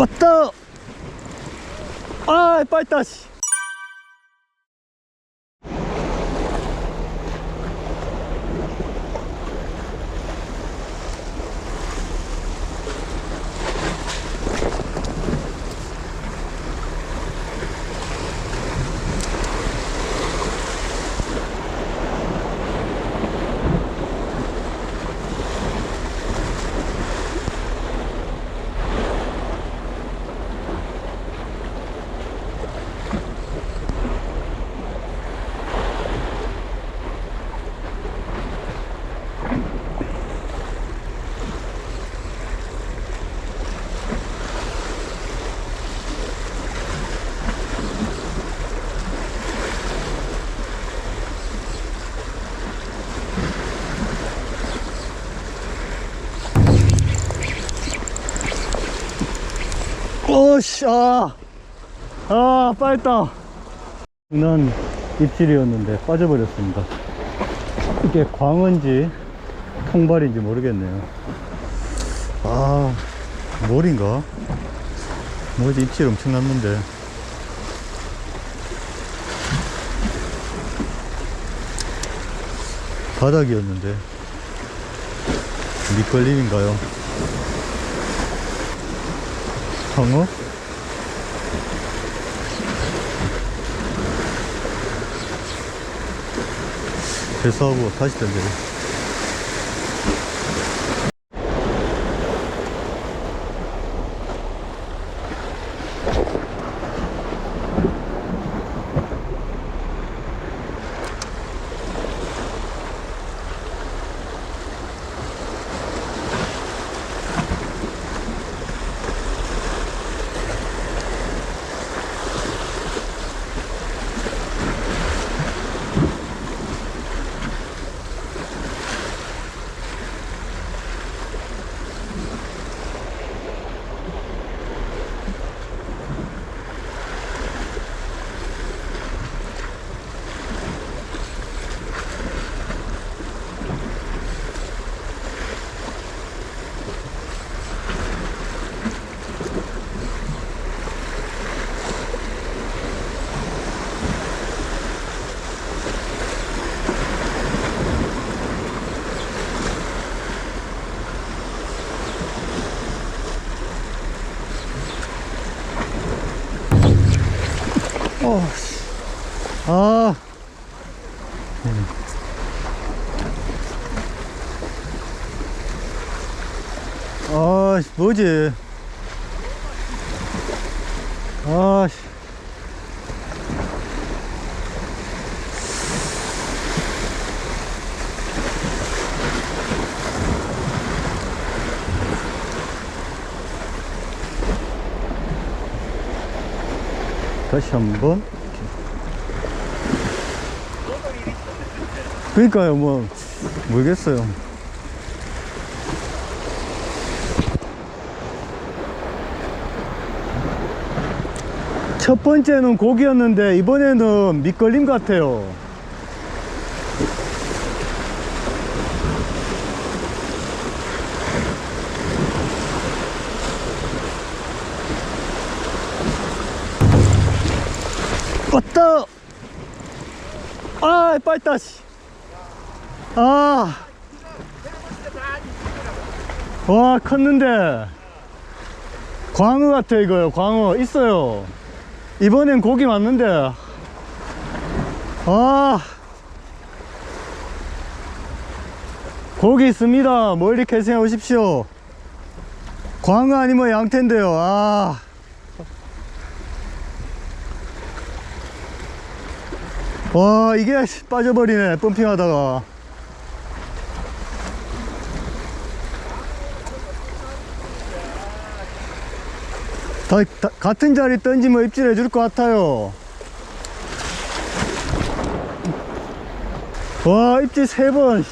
왔다 아 빠졌다 씨. 아, 아 빠졌다. 난 입질이었는데 빠져버렸습니다. 이게 광어인지 통발인지 모르겠네요. 아 뭘인가? 뭐지? 입질 엄청 났는데. 바닥이었는데. 밑걸림인가요? 광어? 배수하고 다시 던져요. 어, 씨. 아. 아, 씨, 뭐지? 다시 한번. 그러니까요, 뭐, 모르겠어요. 첫 번째는 고기였는데, 이번에는 밑걸림 같아요. 왔다! 아, 빠졌다, 씨. 아. 와, 컸는데. 광어 같아, 이거요. 광어. 있어요. 이번엔 고기 맞는데. 아. 고기 있습니다. 멀리 캐승해 오십시오. 광어 아니면 양태인데요. 아. 와 이게 빠져버리네 펌핑하다가. 다, 다- 같은 자리 던지면 입질해 줄 것 같아요. 와 입질 세번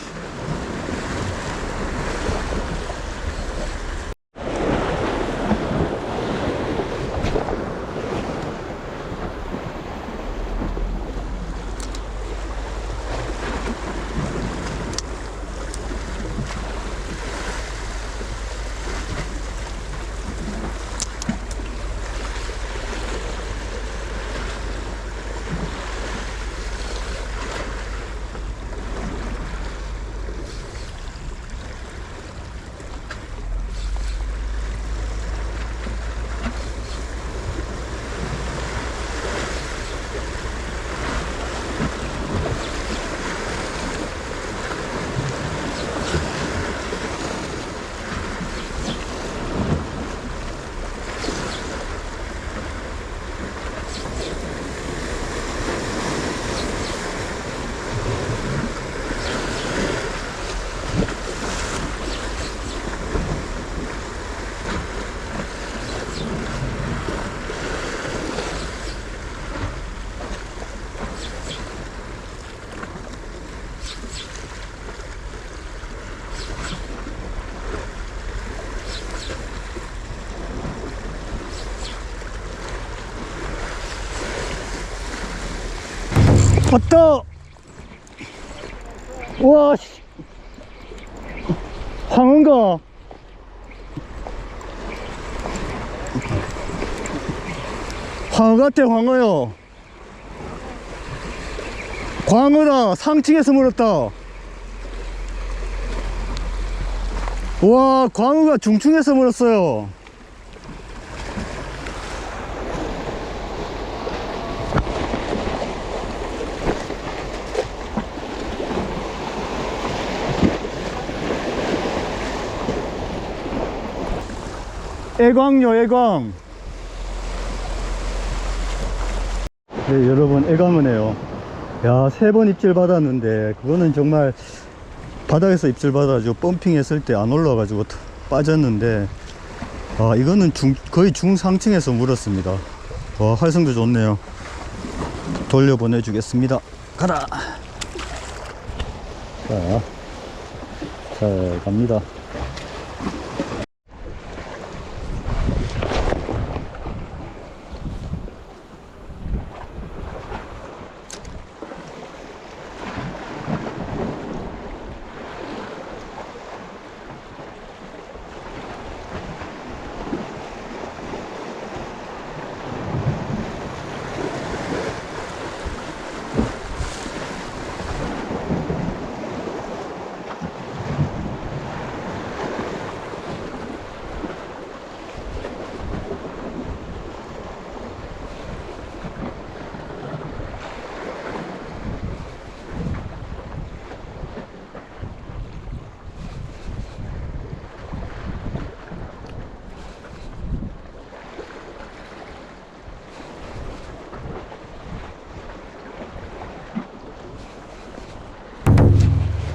왔다! 와, 씨. 황은가? 황어 같아, 황어요. 광어다. 상층에서 물었다. 와, 광어가 중층에서 물었어요. 애광요, 애광. 네, 여러분, 애광어네요. 야, 세 번 입질 받았는데, 그거는 정말 바닥에서 입질 받아가지고 펌핑 했을 때 안 올라와가지고 터- 빠졌는데, 아, 이거는 중, 거의 중상층에서 물었습니다. 와, 활성도 좋네요. 돌려보내 주겠습니다. 가라! 자, 잘 갑니다.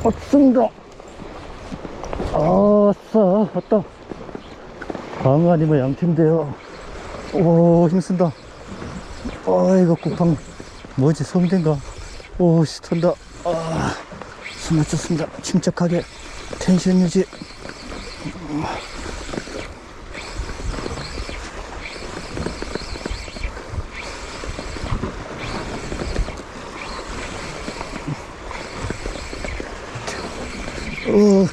왔습니다. 아싸, 왔다. 광어 아니면 양팀인데요. 오, 힘쓴다. 아, 이거 국방, 뭐지, 성대인가? 오, 씨, 턴다. 아, 숨 맞췄습니다. 침착하게. 텐션 유지. 어,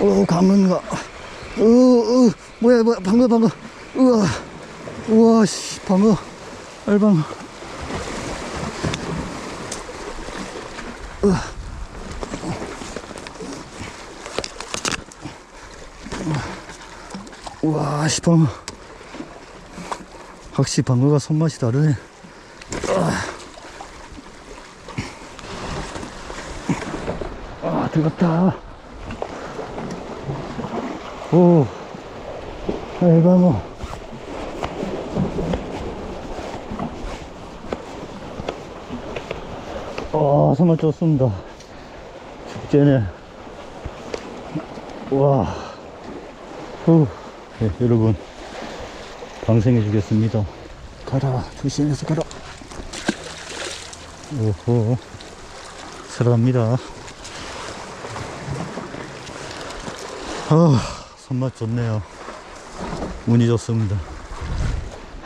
어, 강은가. 어, 어, 뭐야, 뭐야, 방어, 방어. 우와, 우와, 씨, 방어. 알방어. 우와. 우와, 씨, 방어. 확실히 방어가 손맛이 다르네. 아, 들어갔다. 오, 알방어. 아, 정말 좋습니다. 축제네. 와. 후. 네, 여러분. 방생해 주겠습니다. 가라. 조심해서 가라. 오호. 사랑합니다. 아, 손맛 좋네요. 운이 좋습니다.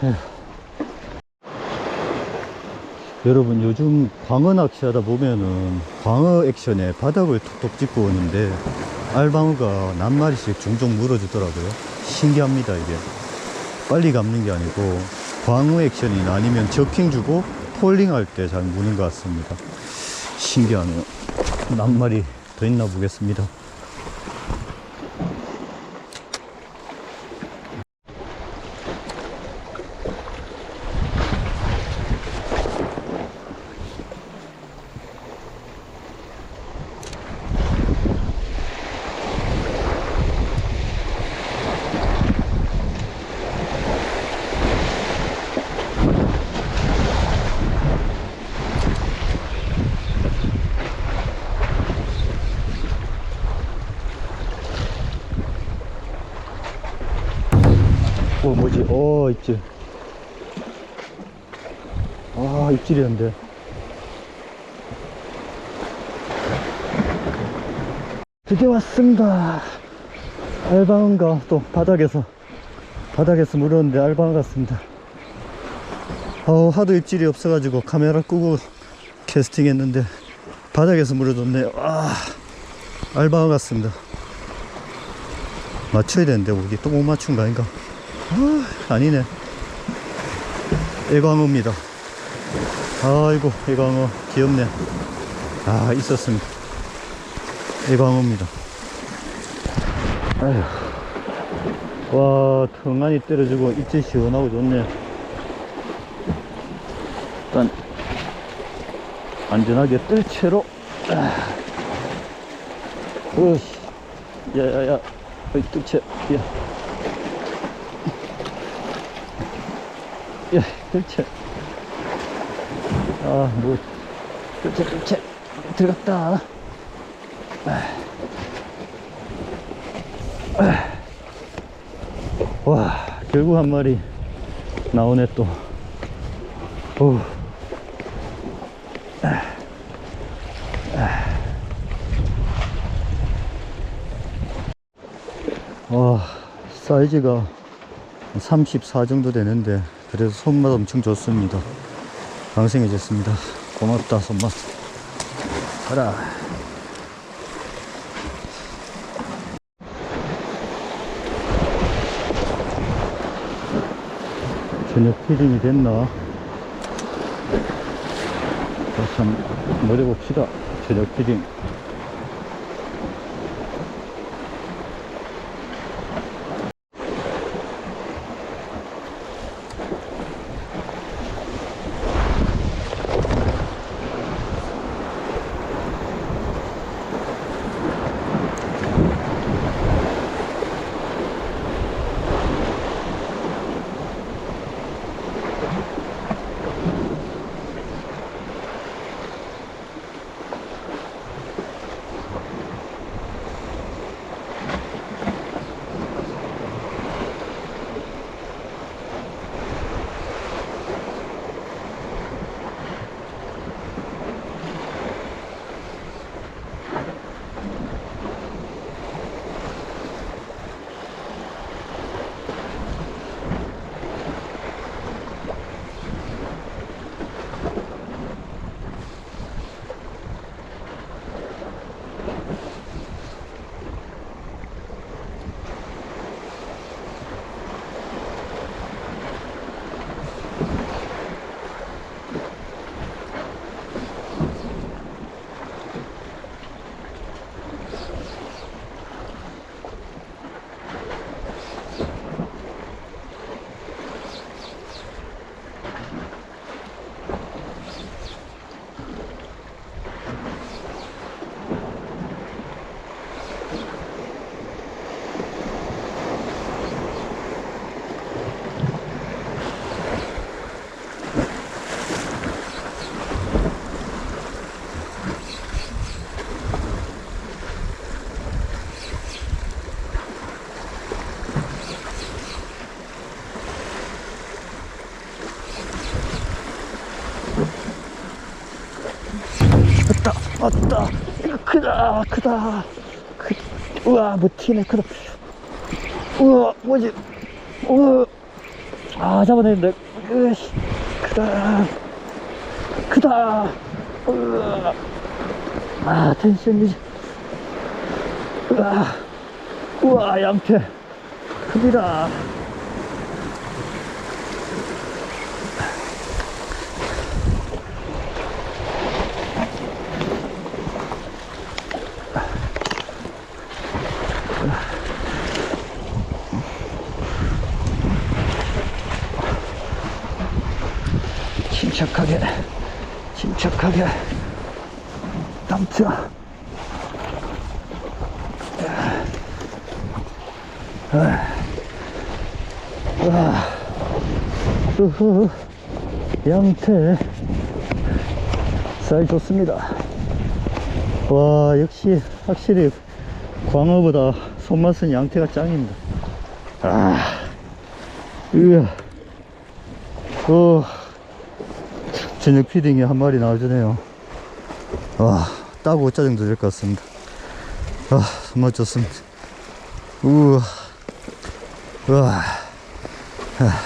에휴. 여러분 요즘 광어 낚시하다 보면은 광어 액션에 바닥을 톡톡 짚고 오는데 알방어가 낱마리씩 종종 물어주더라고요. 신기합니다 이게. 빨리 감는 게 아니고 광어 액션이나 아니면 저킹 주고 폴링 할 때 잘 무는 것 같습니다. 신기하네요. 낱마리 더 있나 보겠습니다. 어 뭐지 어 입질 아 입질이었는데 드디어 왔습니다 알방어가 또 바닥에서 바닥에서 물었는데 알방어 같습니다 어, 하도 입질이 없어가지고 카메라 끄고 캐스팅 했는데 바닥에서 물어줬네요. 아, 알바가 같습니다. 맞춰야 되는데, 우리 또 못 맞춘 거 아닌가? 아, 아니네. 애광어입니다. 아이고, 애광어. 귀엽네. 아, 있었습니다. 애광어입니다. 아휴. 와, 텅하니 때려주고 입질 시원하고 좋네. 일단, 안전하게 뜰 채로. 아. 으씨. 야, 야, 야. 어이, 뜰 채. 야. 야, 뜰 채. 아, 뭐. 뜰 채. 들어갔다. 와, 결국 한 마리 나오네 또. 오. 와, 사이즈가 34 정도 되는데, 그래도 손맛 엄청 좋습니다. 방생해졌습니다. 고맙다, 손맛. 가라. 저녁 피딩이 됐나? 다시 한번 노려봅시다. 저녁 피딩. 왔다, 크다, 크다. 크, 우와, 뭐 튀네, 크다. 우와, 뭐지? 우와. 아, 잡아냈는데. 으씨, 크다. 크다. 우와. 아, 텐션이. 우와. 우와, 양태. 큽니다. 침착하게, 침착하게 담자. 와, 우후, 양태, 사이 좋습니다. 와, 역시 확실히 광어보다 손맛은 양태가 짱입니다. 아, 으아, 어. 저녁 피딩이 한 마리 나와주네요. 와, 따고 짜증 도될 것 같습니다. 아, 정말 좋습니다. 우와, 우와. 아.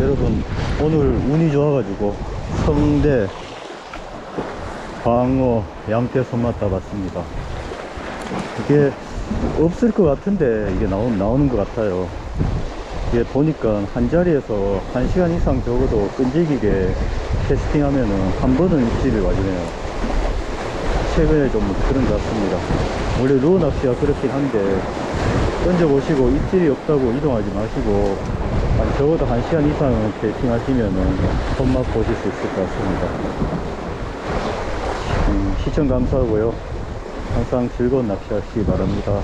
여러분 오늘 운이 좋아가지고 성대 광어 양태 손맛 따봤습니다 이게 없을 것 같은데 이게 나오, 나오는 것 같아요 이게 보니까 한 자리에서 한 시간 이상 적어도 끈질기게 캐스팅하면은 한 번은 입질이 와주네요. 최근에 좀 그런 것 같습니다. 원래 루어 낚시가 그렇긴 한데 던져보시고 입질이 없다고 이동하지 마시고 한 적어도 한 시간 이상은 캐스팅 하시면은 손맛 보실 수 있을 것 같습니다. 음, 시청 감사하고요. 항상 즐거운 낚시 하시기 바랍니다